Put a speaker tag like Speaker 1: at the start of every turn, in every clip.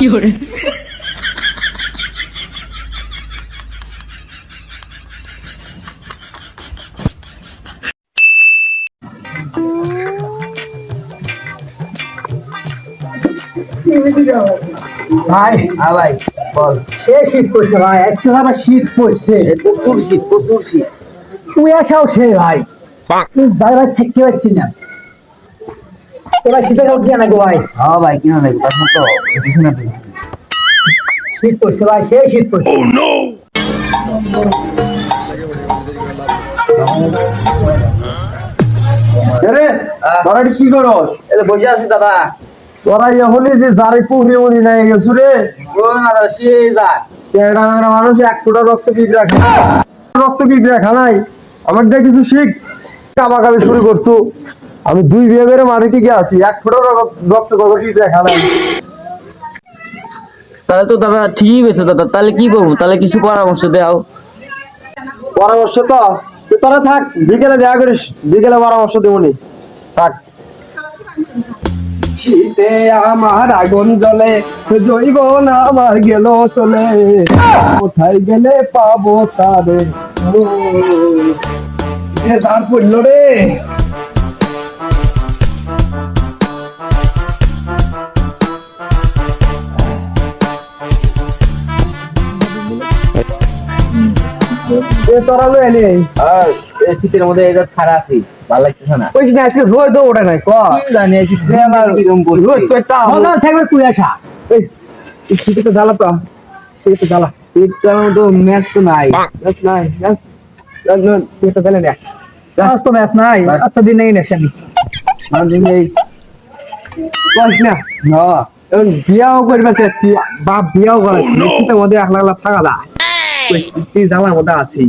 Speaker 1: 有人
Speaker 2: ，ভাই
Speaker 3: হ্যাঁ ভাই বল।
Speaker 2: সে শীত পড়ছে ভাই একটু আবার শীত পড়ছে।
Speaker 3: প্রচুর শীত প্রচুর শীত।
Speaker 2: তুই আসাও সে ভাই। তুই জায়গায় থাকতে পারছি না। শীতের নাকি ভাই?
Speaker 3: হ্যাঁ ভাই কিনা লাগবে তার মতো এটি শুনে
Speaker 2: শীত পড়ছে ভাই সে শীত পড়ছে।
Speaker 4: রে তোরা এটি কি করস?
Speaker 3: এই বসে আছি দাদা।
Speaker 4: তোরা এখনই যে জারি পুহরি উনি নাই গেছু রে।
Speaker 3: ও না সে
Speaker 4: মানুষ এক ফোঁটা রক্ত বিক্রা খায়। রক্ত বিক্রা খানাই আমার দিয়ে কিছু শিখ। কামাকামি শুরু করছ। আমি দুই বিয়ে করে মারি টিকে আছি। এক ফোঁটা রক্ত করব বিক্রা খানাই
Speaker 3: তাহলে তো দাদা ঠিকই হয়েছে দাদা। তাহলে কি করব? তাহলে কিছু পরামর্শ দাও।
Speaker 4: পরামর্শ তো? তোরা থাক বিকেলে দেখা করিস। বিকেলে পরামর্শ দেবনি থাক। শীতে আমার আগুন জ্বলে জৈব না আমার গেল চলে। কোথায় গেলে পাবো তারে তার পড়ল রে। এ তোরা লো এনে
Speaker 3: আর এই শীতের মধ্যে যে ছাড়া আছি ভালো লাগতেছে না।
Speaker 4: ওই যে আজকে রোদ তো ওঠে নাই ক?
Speaker 3: কি জানি এই শীতে আমার কীরকম
Speaker 4: রোদ তো
Speaker 3: পড়ছে
Speaker 4: একটা
Speaker 2: সকাল থাকবে তুই আসা।
Speaker 4: এই এই শীতে তো জ্বালা তো শীতে তো জ্বালা।
Speaker 3: শীতকাল তো ম্যাচ তো নাই।
Speaker 4: ম্যাচ নাই ম্যাচ। শীতে তো গেলে না
Speaker 2: আজ তো ম্যাচ নাই আচ্ছা দিন নেই নেশানি
Speaker 3: মানে এই।
Speaker 4: কস না।
Speaker 3: হ্যাঁ
Speaker 4: এখন বিয়াও করবে চাচ্ছি বাপ বিয়াও করাচ্ছি শীতের মধ্যে একলা একলা থাকা জ্বালার মধ্যে আছি।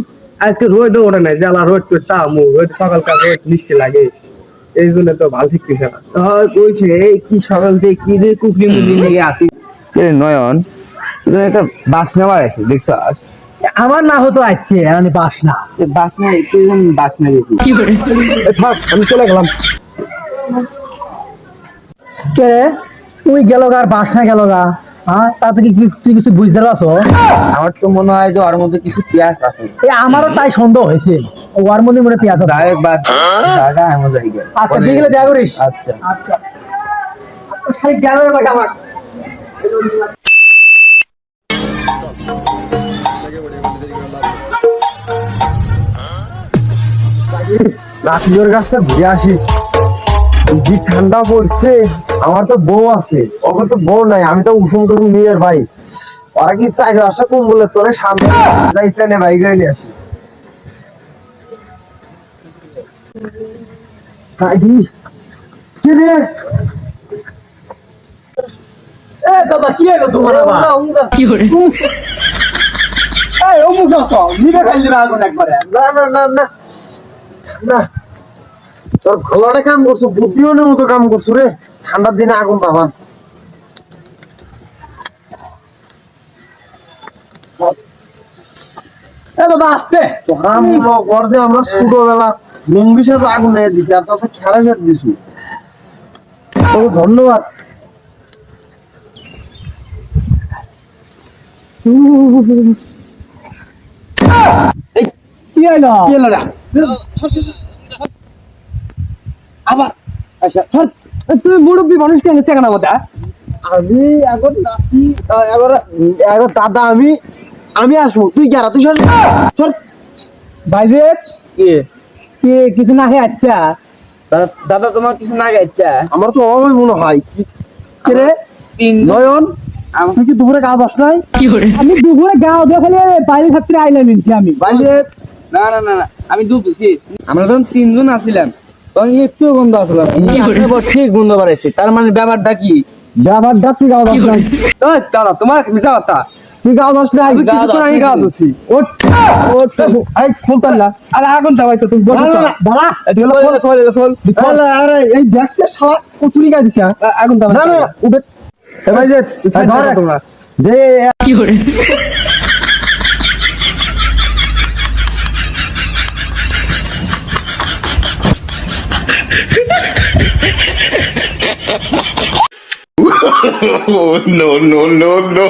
Speaker 4: আজকে রোদ ওঠে নাই জ্বালা রোদ তো চামু রোদ সকালকার রোদ মিষ্টি লাগে। এই জন্য তো ভালো ঠিকছে না।
Speaker 3: কইছে এই কি সকাল থেকে কি কুকরি মুকরি নিয়ে আসি? নয়ন একটা বাস নেওয়ার আছে দেখছ
Speaker 2: আমার না হতো আসছে আমি বাস না
Speaker 3: বাস না
Speaker 4: থাক আমি চলে গেলাম।
Speaker 2: কে তুই গেল গা বাস না গেল গা। হ্যাঁ তাতে কি কি- তুই কিছু বুঝতে পারছ?
Speaker 3: আমার তো মনে হয় যে ওর মধ্যে কিছু পেঁয়াজ আছে।
Speaker 2: এ আমারও তাই সন্দেহ হয়েছে। ওর মধ্যে মনে পেঁয়াজ আছে।
Speaker 3: ডাইরেক্ট বাদ। দাদা এমন জায়গা
Speaker 2: আচ্ছা বিকেলে দেখা করিস।
Speaker 3: আচ্ছা।
Speaker 2: আচ্ছা। খালি গেল রে আমার।
Speaker 4: রাত্রির কাছটা ঘুরে আসি। কি ঠান্ডা পড়ছে। আমার তো বউ আছে ওকে তো বউ নাই আমি তো উষুম টুসুম নিয়ে ভাই। ওরা কি চাই আসা কম বলে তোরে সামনে যাইতে নে ভাই গাড়ি নিয়ে আসি। কি রে?
Speaker 2: এ কি হলো তোমার আবার?
Speaker 1: 有人
Speaker 2: ，এই অমুক তো নিবে আগুন একবারে।
Speaker 4: না না না না না। তোর ভালো একটা কাম করছ বুদ্ধিমানের মতো কাম করছ রে। ঠান্ডার দিনে আগুন পাবা
Speaker 2: দাদা আসতে।
Speaker 4: আমরা ছোটবেলা লুঙ্গি সাথে আগুন নিয়ে দিছি আর তোকে খেলা সাথে দিছু। তোকে ধন্যবাদ।
Speaker 2: কি
Speaker 4: কি আবার। আচ্ছা
Speaker 2: তুই মুরব্বী মানুষ কেন চেঙ্গা না মতো
Speaker 4: আমি এখন নাতি এখন এখন দাদা আমি আমি আসব। তুই যারা তুই সর সর।
Speaker 2: ভাইজে
Speaker 3: কি?
Speaker 2: কি কিছু না খেয়ে আচ্ছা
Speaker 3: দাদা- তোমার কিছু না গাইছা
Speaker 4: আমার তো অভাবই মনে হয়। কি কি রে?
Speaker 3: তিন
Speaker 4: নয়ন?
Speaker 3: আম-
Speaker 4: তুই কি দুপুরে আস নাই?
Speaker 1: 有人
Speaker 2: ，আমি দুপুরে গাও দিয়ে খালি বাইরে ছাত্রী আইলাম আমি।
Speaker 4: বাইরে
Speaker 3: না না না না আমি দুধ দিছি। আমরা যখন তিনজন আসছিলাম তখন একটু গন্ধ আসলাম
Speaker 1: কি করে?
Speaker 3: ঠিক গন্ধ বাড়াইছে তার মানে ব্যাপারটা কি
Speaker 2: যাবার যাত্রী গাও
Speaker 3: দাদা তোমার মিশা কথা
Speaker 2: তুই গাও দাস নাই
Speaker 3: আমি গাও
Speaker 4: আমি। দিছি ওট ওট এই খুলতাল্লা
Speaker 3: আরে আগুন চাবাইছো তুমি বসো
Speaker 4: না, না,
Speaker 3: তো।
Speaker 4: না।
Speaker 2: দাঁড়া
Speaker 3: হলো খোল, খোল, এদিকে খোল।
Speaker 4: আরে আরে এই ব্যাগসে শালা কতুরি গায় দিছে
Speaker 3: আগুন চাবাইছো।
Speaker 4: না না না, উঠে এ ভাই যে ধর
Speaker 3: তোমরা।
Speaker 4: যে
Speaker 1: 有人，Oh, no, no, no, no.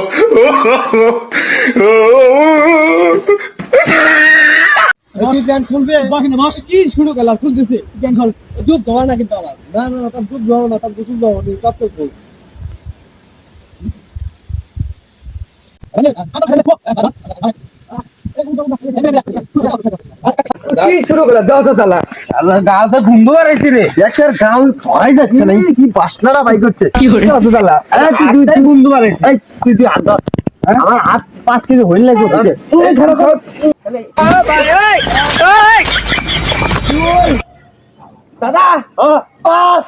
Speaker 5: Pant খুলবে? বাহিনী মাস কি শুরু করলাম খুলতেছে। প্যান্ট খুল। দুধ দেওয়া না কিন্তু আমার না না না তার দুধ দেওয়া না তার গোসল দেওয়া নেই সব তো
Speaker 3: কি শুরু করলা দাও তো তালা আল্লাহ গাল তো ঘুমবো পারাইছি রে।
Speaker 4: একের গাল ধরাই যাচ্ছে না কি বাসনারা বাই করছে?
Speaker 3: দাও তো তালা এই তুই দুই
Speaker 4: এই তুই তুই হাত আমার হাত পাঁচ কেজি হইল লাগবে
Speaker 3: ধরো ধরো। দাদা!
Speaker 4: পাঁচ